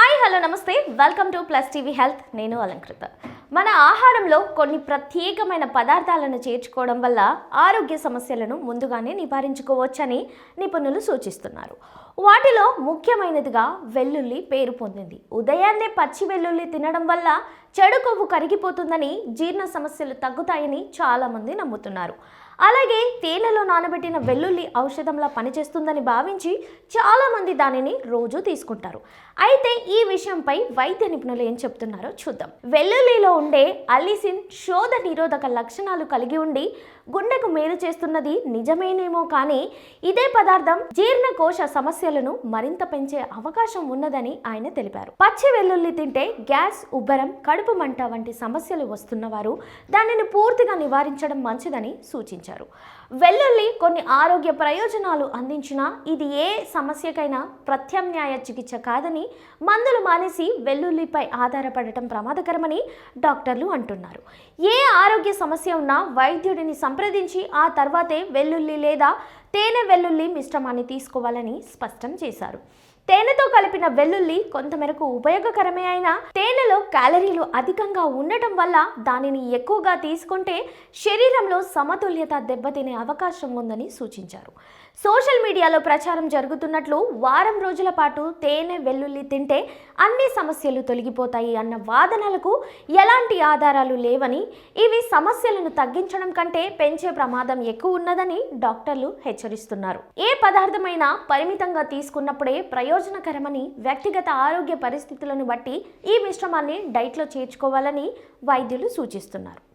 Hi hello నమస్తే. Welcome to plus TV health. నేను అలంకృత. మన ఆహారంలో కొన్ని ప్రత్యేకమైన పదార్థాలను చేర్చుకోవడం వల్ల ఆరోగ్య సమస్యలను ముందుగానే నివారించుకోవచ్చని నిపుణులు సూచిస్తున్నారు. వాటిలో ముఖ్యమైనదిగా వెల్లుల్లి పేరు పొందింది. ఉదయాన్నే పచ్చి వెల్లుల్లి తినడం వల్ల చెడు కొవ్వు కరిగిపోతుందని జీర్ణ సమస్యలు తగ్గుతాయని చాలామంది నమ్ముతున్నారు. అలాగే తేనెలో నానబెట్టిన వెల్లుల్లి ఔషధంలా పనిచేస్తుందని భావించి చాలామంది దానిని రోజు తీసుకుంటారు. అయితే ఈ విషయంపై వైద్య నిపుణులు ఏం చెప్తున్నారో చూద్దాం. వెల్లుల్లిలో ఉండే అలిసిన్ శోధ నిరోధక లక్షణాలు కలిగి ఉండి గుండెకు మేలు చేస్తున్నది నిజమేనేమో కానీ ఇదే పదార్థం జీర్ణకోశ సమస్యలను మరింత పెంచే అవకాశం ఉన్నదని ఆయన తెలిపారు. పచ్చి వెల్లుల్లి తింటే గ్యాస్ ఉబ్బరం కడుపు మంట వంటి సమస్యలు వస్తున్నవారు దానిని పూర్తిగా నివారించడం మంచిదని సూచించారు. వెల్లుల్లి కొన్ని ఆరోగ్య ప్రయోజనాలు అందించినా ఇది ఏ సమస్యకైనా ప్రత్యామ్నాయ చికిత్స కాదని మందులు మానేసి వెల్లుల్లిపై ఆధారపడటం ప్రమాదకరమని డాక్టర్లు అంటున్నారు. ఏ ఆరోగ్య సమస్య ఉన్నా వైద్యుడిని సంప్రదించి ఆ తర్వాతే వెల్లుల్లి లేదా తేనె వెల్లుల్లి మిశ్రమాన్ని తీసుకోవాలని స్పష్టం చేశారు. తేనెతో కలిపిన వెల్లుల్లి కొంతమేరకు ఉపయోగకరమే అయినా తేనెలో క్యాలరీలు అధికంగా ఉండటం వల్ల దానిని ఎక్కువగా తీసుకుంటే శరీరంలో సమతుల్యత దెబ్బతినే అవకాశం ఉందని సూచించారు. సోషల్ మీడియాలో ప్రచారం జరుగుతున్నట్లు వారం రోజుల పాటు తేనె వెల్లుల్లి తింటే అన్ని సమస్యలు తొలగిపోతాయి అన్న వాదనలకు ఎలాంటి ఆధారాలు లేవని ఇవి సమస్యలను తగ్గించడం కంటే పెంచే ప్రమాదం ఎక్కువ ఉన్నదని డాక్టర్లు హెచ్చరిస్తున్నారు. ఏ పదార్థమైనా పరిమితంగా తీసుకున్నప్పుడే ప్రయోజనకరమని వ్యక్తిగత ఆరోగ్య పరిస్థితులను బట్టి ఈ మిశ్రమాన్ని డైట్లో చేర్చుకోవాలని వైద్యులు సూచిస్తున్నారు.